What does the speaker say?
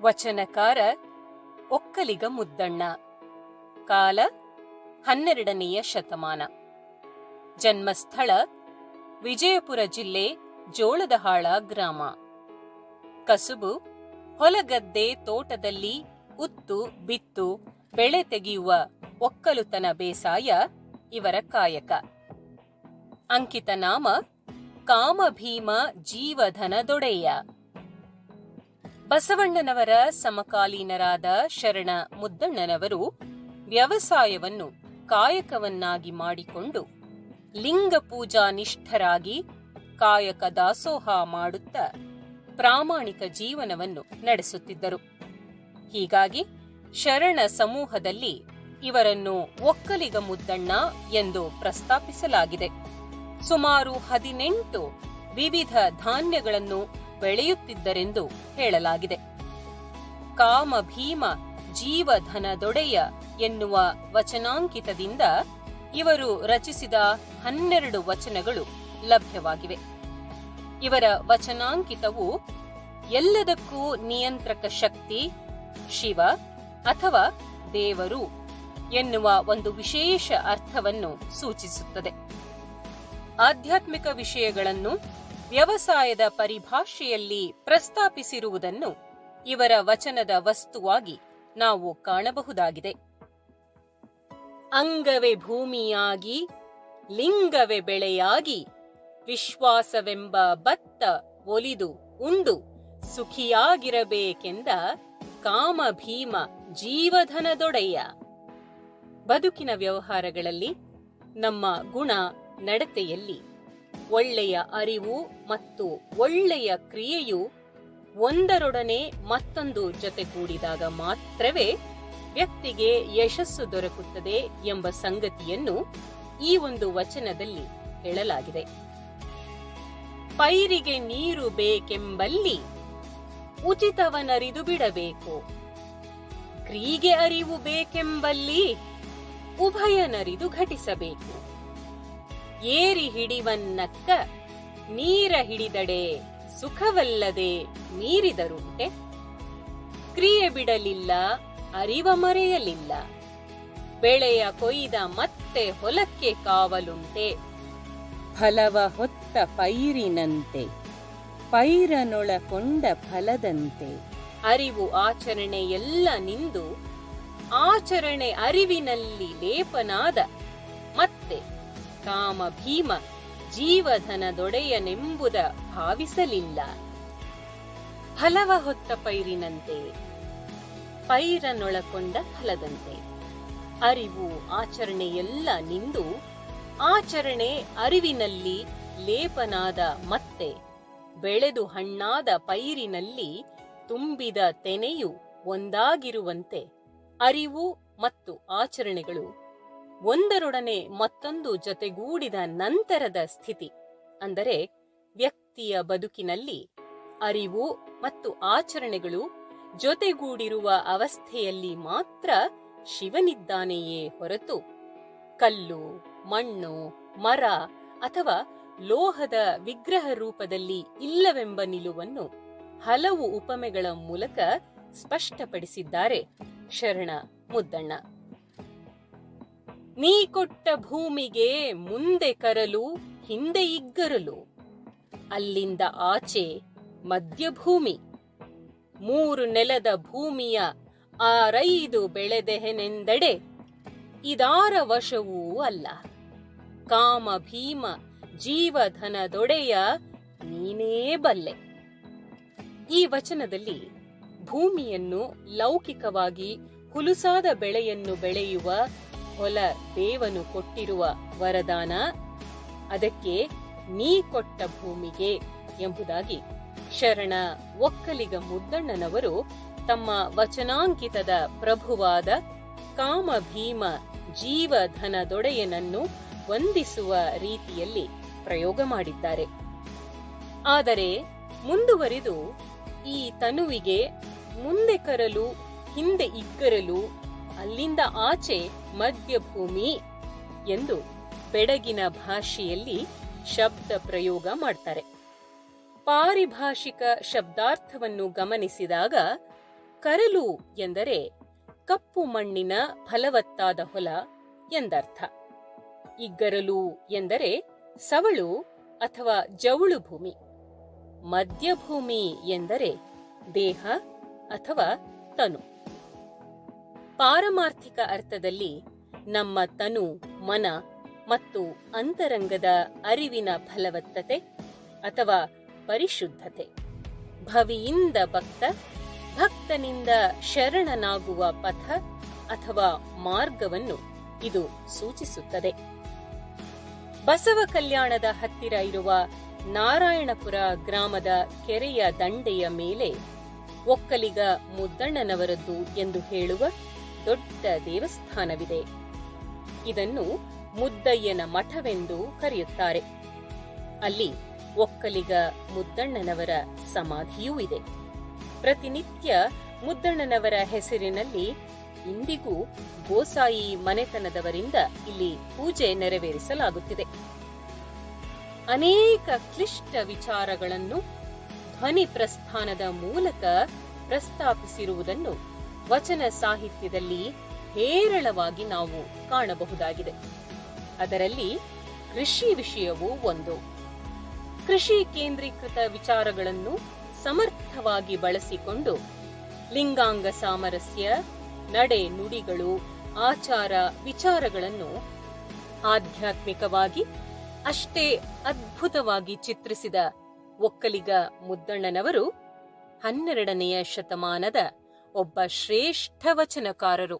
ವಚನಕಾರ ಒಕ್ಕಲಿಗ ಮುದ್ದಣ್ಣ. ಕಾಲ ಹನ್ನೆರಡನೆಯ ಶತಮಾನ. ಜನ್ಮಸ್ಥಳ ವಿಜಯಪುರ ಜಿಲ್ಲೆ ಜೋಳದಹಾಳ ಗ್ರಾಮ. ಕಸುಬು ಹೊಲಗದ್ದೆ ತೋಟದಲ್ಲಿ ಉತ್ತು ಬಿತ್ತು ಬೆಳೆ ತೆಗೆಯುವ ಒಕ್ಕಲುತನ ಬೇಸಾಯ ಇವರ ಕಾಯಕ. ಅಂಕಿತ ನಾಮ ಕಾಮಭೀಮ ಜೀವಧನ ದೊಡೆಯ ಬಸವಣ್ಣನವರ ಸಮಕಾಲೀನರಾದ ಶರಣ ಮುದ್ದಣ್ಣನವರು ವ್ಯವಸಾಯವನ್ನು ಕಾಯಕವನ್ನಾಗಿ ಮಾಡಿಕೊಂಡು ಲಿಂಗ ಪೂಜಾ ನಿಷ್ಠರಾಗಿ ಕಾಯಕ ದಾಸೋಹ ಮಾಡುತ್ತಾ ಪ್ರಾಮಾಣಿಕ ಜೀವನವನ್ನು ನಡೆಸುತ್ತಿದ್ದರು. ಹೀಗಾಗಿ ಶರಣ ಸಮೂಹದಲ್ಲಿ ಇವರನ್ನು ಒಕ್ಕಲಿಗ ಮುದ್ದಣ್ಣ ಎಂದು ಪ್ರಸ್ತಾಪಿಸಲಾಗಿದೆ. ಸುಮಾರು ಹದಿನೆಂಟು ವಿವಿಧ ಧಾನ್ಯಗಳನ್ನು ಬೆಳೆಯುತ್ತಿದ್ದರೆಂದು ಹೇಳಲಾಗಿದೆ. ಕಾಮ ಭೀಮ ಜೀವಧನದೊಡೆಯ ಎನ್ನುವ ವಚನಾಂಕಿತದಿಂದ ಇವರು ರಚಿಸಿದ ಹನ್ನೆರಡು ವಚನಗಳು ಲಭ್ಯವಾಗಿವೆ. ಇವರ ವಚನಾಂಕಿತವು ಎಲ್ಲದಕ್ಕೂ ನಿಯಂತ್ರಕ ಶಕ್ತಿ, ಶಿವ ಅಥವಾ ದೇವರು ಎನ್ನುವ ಒಂದು ವಿಶೇಷ ಅರ್ಥವನ್ನು ಸೂಚಿಸುತ್ತದೆ. ಆಧ್ಯಾತ್ಮಿಕ ವಿಷಯಗಳನ್ನು ವ್ಯವಸಾಯದ ಪರಿಭಾಷೆಯಲ್ಲಿ ಪ್ರಸ್ತಾಪಿಸಿರುವುದನ್ನು ಇವರ ವಚನದ ವಸ್ತುವಾಗಿ ನಾವು ಕಾಣಬಹುದಾಗಿದೆ. ಅಂಗವೇ ಭೂಮಿಯಾಗಿ, ಲಿಂಗವೇ ಬೆಳೆಯಾಗಿ, ವಿಶ್ವಾಸವೆಂಬ ಬತ್ತ ಒಲಿದು ಉಂಡು, ಸುಖಿಯಾಗಿರಬೇಕೆಂದ ಕಾಮ ಭೀಮ ಜೀವಧನದೊಡೆಯ. ಬದುಕಿನ ವ್ಯವಹಾರಗಳಲ್ಲಿ ನಮ್ಮ ಗುಣ ನಡತೆಯಲ್ಲಿ ಒಳ್ಳೆಯ ಅರಿವು ಮತ್ತು ಒಳ್ಳೆಯ ಕ್ರಿಯೆಯು ಒಂದರೊಡನೆ ಮತ್ತೊಂದು ಜೊತೆಗೂಡಿದಾಗ ಮಾತ್ರವೇ ವ್ಯಕ್ತಿಗೆ ಯಶಸ್ಸು ದೊರಕುತ್ತದೆ ಎಂಬ ಸಂಗತಿಯನ್ನು ಈ ಒಂದು ವಚನದಲ್ಲಿ ಹೇಳಲಾಗಿದೆ. ಪೈರಿಗೆ ನೀರು ಬೇಕೆಂಬಲ್ಲಿ ಉಚಿತವನರಿದು ಬಿಡಬೇಕು. ಕ್ರಿಗೆ ಅರಿವು ಬೇಕೆಂಬಲ್ಲಿ ಉಭಯನರಿದು ಘಟಿಸಬೇಕು. ಏರಿ ಹಿಡಿವನ್ನಕ್ಕ ನೀರ ಹಿಡಿದಡೆ ಸುಖವಲ್ಲದೆ ಮೀರಿದರುಂಟೆ ಕ್ರಿಯೆ ಬಿಡಲಿಲ್ಲ, ಅರಿವ ಮರೆಯಲಿಲ್ಲ. ಬೆಳೆಯ ಕೊಯ್ದ ಮತ್ತೆ ಹೊಲಕ್ಕೆ ಕಾವಲುಂಟೆ. ಫಲವ ಹೊತ್ತ ಪೈರಿನಂತೆ, ಪೈರನೊಳಕೊಂಡ ಫಲದಂತೆ. ಅರಿವು ಆಚರಣೆ ಎಲ್ಲ ನಿಂದು, ಆಚರಣೆ ಅರಿವಿನಲ್ಲಿ ಲೇಪನಾದ, ಮತ್ತೆ ಕಾಮ ಭೀಮ ಜೀವಧನದೊಡೆಯನೆಂಬುದ ಭಾವಿಸಲಿಲ್ಲ. ಫಲವ ಹೊತ್ತ ಪೈರಿನಂತೆ, ಪೈರನೊಳಕೊಂಡ ಫಲದಂತೆ. ಅರಿವು ಆಚರಣೆಯೆಲ್ಲ ನಿಂದು, ಆಚರಣೆ ಅರಿವಿನಲ್ಲಿ ಲೇಪನಾದ ಮತ್ತೆ, ಬೆಳೆದು ಹಣ್ಣಾದ ಪೈರಿನಲ್ಲಿ ತುಂಬಿದ ತೆನೆಯು ಒಂದಾಗಿರುವಂತೆ. ಅರಿವು ಮತ್ತು ಆಚರಣೆಗಳು ಒಂದರೊಡನೆ ಮತ್ತೊಂದು ಜೊತೆಗೂಡಿದ ನಂತರದ ಸ್ಥಿತಿ. ಅಂದರೆ ವ್ಯಕ್ತಿಯ ಬದುಕಿನಲ್ಲಿ ಅರಿವು ಮತ್ತು ಆಚರಣೆಗಳು ಜೊತೆಗೂಡಿರುವ ಅವಸ್ಥೆಯಲ್ಲಿ ಮಾತ್ರ ಶಿವನಿದ್ದಾನೆಯೇ ಹೊರತು ಕಲ್ಲು, ಮಣ್ಣು, ಮರ ಅಥವಾ ಲೋಹದ ವಿಗ್ರಹ ರೂಪದಲ್ಲಿ ಇಲ್ಲವೆಂಬ ನಿಲುವನ್ನು ಹಲವು ಉಪಮೆಗಳ ಮೂಲಕ ಸ್ಪಷ್ಟಪಡಿಸಿದ್ದಾರೆ ಶರಣ ಮುದ್ದಣ್ಣ. ನೀ ಕೊಟ್ಟ ಭೂಮಿಗೆ ಮುಂದೆ ಕರಲು, ಹಿಂದೆ ಇಗ್ಗರಲು. ಅಲ್ಲಿಂದ ಆಚೆ ಮಧ್ಯಭೂಮಿ. ಮೂರು ನೆಲದ ಭೂಮಿಯ ಆರೈದು ಬೆಳೆದೆಹೆನೆಂದಡೆ ಇದಾರ ವಶವೂ ಅಲ್ಲ. ಕಾಮ ಭೀಮ ಜೀವಧನದೊಡೆಯ ನೀನೇ ಬಲ್ಲೆ. ಈ ವಚನದಲ್ಲಿ ಭೂಮಿಯನ್ನು ಲೌಕಿಕವಾಗಿ ಹುಲುಸಾದ ಬೆಳೆಯನ್ನು ಬೆಳೆಯುವ ಹೊಲ ದೇವನು ಕೊಟ್ಟಿರುವ ವರದಾನ? ಅದಕ್ಕೆ ನೀ ಕೊಟ್ಟ ಭೂಮಿಗೆ ಎಂಬುದಾಗಿ ಶರಣ ಒಕ್ಕಲಿಗ ಮುದ್ದಣ್ಣನವರು ತಮ್ಮ ವಚನಾಂಕಿತದ ಪ್ರಭುವಾದ ಕಾಮ ಭೀಮ ಜೀವಧನದೊಡೆಯನನ್ನು ವಂದಿಸುವ ರೀತಿಯಲ್ಲಿ ಪ್ರಯೋಗ ಮಾಡಿದ್ದಾರೆ. ಆದರೆ ಮುಂದುವರಿದು ಈ ತನುವಿಗೆ ಮುಂದೆ ಕರಲು, ಹಿಂದೆ ಇಗ್ಗರಲು ಅಲ್ಲಿಂದ ಆಚೆ ಮಧ್ಯಭೂಮಿ ಎಂದು ಬೆಡಗಿನ ಭಾಷೆಯಲ್ಲಿ ಶಬ್ದ ಪ್ರಯೋಗ ಮಾಡ್ತಾರೆ. ಪಾರಿಭಾಷಿಕ ಶಬ್ದಾರ್ಥವನ್ನು ಗಮನಿಸಿದಾಗ ಕರಲು ಎಂದರೆ ಕಪ್ಪು ಮಣ್ಣಿನ ಫಲವತ್ತಾದ ಹೊಲ ಎಂದರ್ಥ. ಇಗ್ಗರಲು ಎಂದರೆ ಸವಳು ಅಥವಾ ಜವುಳು ಭೂಮಿ. ಮಧ್ಯಭೂಮಿ ಎಂದರೆ ದೇಹ ಅಥವಾ ತನು. ಪಾರಮಾರ್ಥಿಕ ಅರ್ಥದಲ್ಲಿ ನಮ್ಮ ತನು, ಮನ ಮತ್ತು ಅಂತರಂಗದ ಅರಿವಿನ ಫಲವತ್ತತೆ ಅಥವಾ ಪರಿಶುದ್ಧತೆ. ಭವಿಯಿಂದ ಭಕ್ತ, ಭಕ್ತನಿಂದ ಶರಣನಾಗುವ ಪಥ ಅಥವಾ ಮಾರ್ಗವನ್ನು ಇದು ಸೂಚಿಸುತ್ತದೆ. ಬಸವ ಕಲ್ಯಾಣದ ಹತ್ತಿರ ಇರುವ ನಾರಾಯಣಪುರ ಗ್ರಾಮದ ಕೆರೆಯ ದಂಡೆಯ ಮೇಲೆ ಒಕ್ಕಲಿಗ ಮುದ್ದಣ್ಣನವರದ್ದು ಎಂದು ಹೇಳುವ ದೊಡ್ಡ ದೇವಸ್ಥಾನವಿದೆ. ಇದನ್ನು ಮುದ್ದಯ್ಯನ ಮಠವೆಂದು ಕರೆಯುತ್ತಾರೆ. ಅಲ್ಲಿ ಒಕ್ಕಲಿಗ ಮುದ್ದಣ್ಣನವರ ಸಮಾಧಿಯೂ ಇದೆ. ಪ್ರತಿನಿತ್ಯ ಮುದ್ದಣ್ಣನವರ ಹೆಸರಿನಲ್ಲಿ ಇಂದಿಗೂ ಗೋಸಾಯಿ ಮನೆತನದವರಿಂದ ಇಲ್ಲಿ ಪೂಜೆ ನೆರವೇರಿಸಲಾಗುತ್ತಿದೆ. ಅನೇಕ ಕ್ಲಿಷ್ಟ ವಿಚಾರಗಳನ್ನು ಧ್ವನಿ ಪ್ರಸ್ಥಾನದ ಮೂಲಕ ಪ್ರಸ್ತಾಪಿಸಿರುವುದನ್ನು ವಚನ ಸಾಹಿತ್ಯದಲ್ಲಿ ಹೇರಳವಾಗಿ ನಾವು ಕಾಣಬಹುದಾಗಿದೆ. ಅದರಲ್ಲಿ ಕೃಷಿ ವಿಷಯವೂ ಒಂದು. ಕೃಷಿ ಕೇಂದ್ರೀಕೃತ ವಿಚಾರಗಳನ್ನು ಸಮರ್ಥವಾಗಿ ಬಳಸಿಕೊಂಡು ಲಿಂಗಾಂಗ ಸಾಮರಸ್ಯ, ನಡೆ ನುಡಿಗಳು, ಆಚಾರ ವಿಚಾರಗಳನ್ನು ಆಧ್ಯಾತ್ಮಿಕವಾಗಿ ಅಷ್ಟೇ ಅದ್ಭುತವಾಗಿ ಚಿತ್ರಿಸಿದ ಒಕ್ಕಲಿಗ ಮುದ್ದಣ್ಣನವರು ಹನ್ನೆರಡನೆಯ ಶತಮಾನದ ಒಬ್ಬ ಶ್ರೇಷ್ಠ ವಚನಕಾರರು.